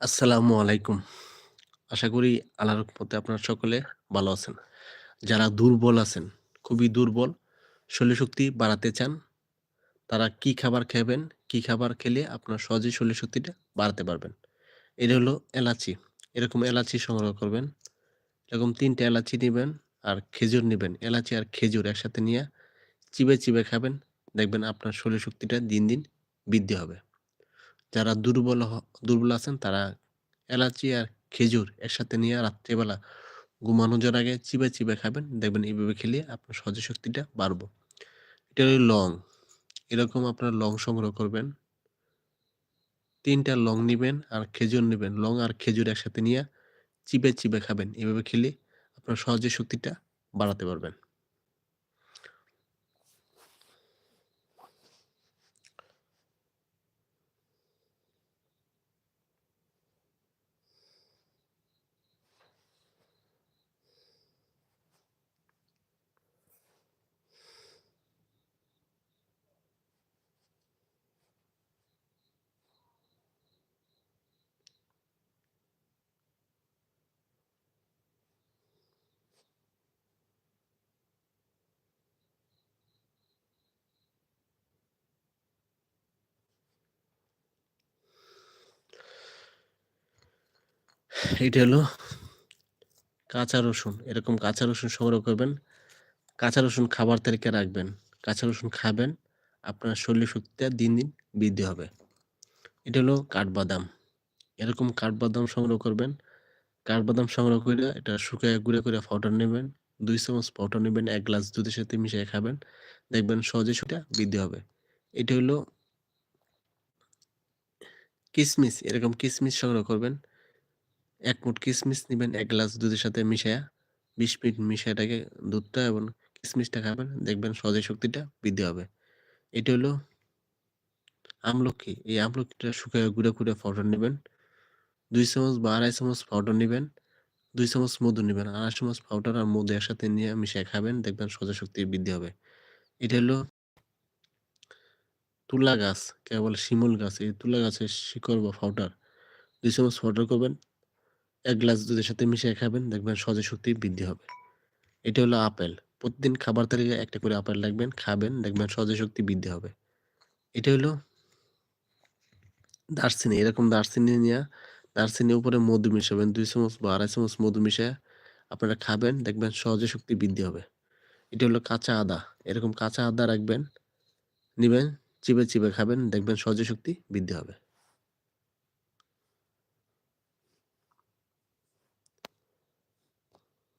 আসসালামু আলাইকুম। আশা করি আল্লাহর রহমতে আপনারা সকলে ভালো আছেন। যারা দুর্বল আছেন, খুবই দুর্বল, শরীরশক্তি বাড়াতে চান, তারা কি খাবার খাবেন, কি খাবার খেলে আপনার সহজেই শরীরশক্তিটা বাড়াতে পারবেন। এটা হলো এলাচি। এরকম এলাচি সংগ্রহ করবেন। এরকম ৩ টা এলাচি নেবেন আর খেজুর নেবেন এলাচি আর খেজুর একসাথে নিয়ে চিবে চিবে খাবেন। দেখবেন আপনার শরীরশক্তিটা দিন, দিন বৃদ্ধি হবে। যারা দুর্বল দুর্বল আছেন তারা এলাচি আর খেজুর একসাথে নিয়ে রাত্রেবেলা ঘুমানো যাওয়ার আগে চিবায়, চিবায় খাবেন। দেখবেন এভাবে খেলে আপনার সহ্য শক্তিটা বাড়বো। এটা হলো লং। এরকম আপনারা লং সংগ্রহ করবেন। ৩ টা লং নিবেন আর খেজুর নিবেন। লং আর খেজুর একসাথে নিয়ে চিবায়, চিবায় খাবেন। এভাবে খেলে আপনার সহজে শক্তিটা বাড়াতে পারবেন। এইটা হলো কাঁচা রসুন। এরকম কাঁচা রসুন সংগ্রহ করবেন। কাঁচা রসুন খাবার তালিকায় রাখবেন। কাঁচা রসুন খাবেন, আপনার শরীর শক্তিটা দিন, দিন বৃদ্ধি হবে। এটা হলো কাঠবাদাম। এরকম কাঠবাদাম সংগ্রহ করবেন। কাঠবাদাম সংগ্রহ করে এটা শুকায়া গুঁড়া করে পাউডার নেবেন দুই চামচ পাউডার নেবেন এক গ্লাস দুধের সাথে মিশিয়ে খাবেন। দেখবেন সহজে শক্তিটা বৃদ্ধি হবে। এটা হলো কিসমিস। এরকম কিসমিস সংগ্রহ করবেন। ১ মুঠ কিসমিস নিবেন এক গ্লাস দুধের সাথে মিশায়া ২০ মিনিট মিশায় এটাকে দুধটা এবং কিসমিসটা খাবেন। দেখবেন সহজেই শক্তিটা বৃদ্ধি হবে। এটা হলো আমলকি। এই আমলকিটা শুকায়া গুঁড়া করে পাউডার নেবেন দুই চামচ বা ২.৫ চামচ পাউডার নিবেন। ২ চামচ মধু নিবেন। ২.৫ চামচ পাউডার আর মধু একসাথে নিয়ে মিশায়ে খাবেন। দেখবেন সহজে শক্তি বৃদ্ধি হবে। এটা হলো তুলা গাছ, কে বলে শিমুল গাছ। এই তুলা গাছের শিকড় বা পাউডার দুই চামচ পাউডার করবেন। ১ গ্লাস দুধের সাথে মিশিয়ে খাবেন। দেখবেন সহজে শক্তি বৃদ্ধি হবে। এটা হলো আপেল। প্রতিদিন খাবার তালিকায় একটা করে আপেল রাখবেন, খাবেন। দেখবেন সহজে শক্তি বৃদ্ধি হবে। এটা হলো দারচিনি। এরকম দারচিনি নিয়ে দারচিনির উপরে মধু মিশাবেন। দুই চামচ বা ২.৫ চামচ মধু মিশায়া আপনারা খাবেন। দেখবেন সহজে শক্তি বৃদ্ধি হবে। এটা হলো কাঁচা আদা। এরকম কাঁচা আদা রাখবেন, নিবেন, চিবায়, চিবায় খাবেন। দেখবেন সহজে শক্তি বৃদ্ধি হবে।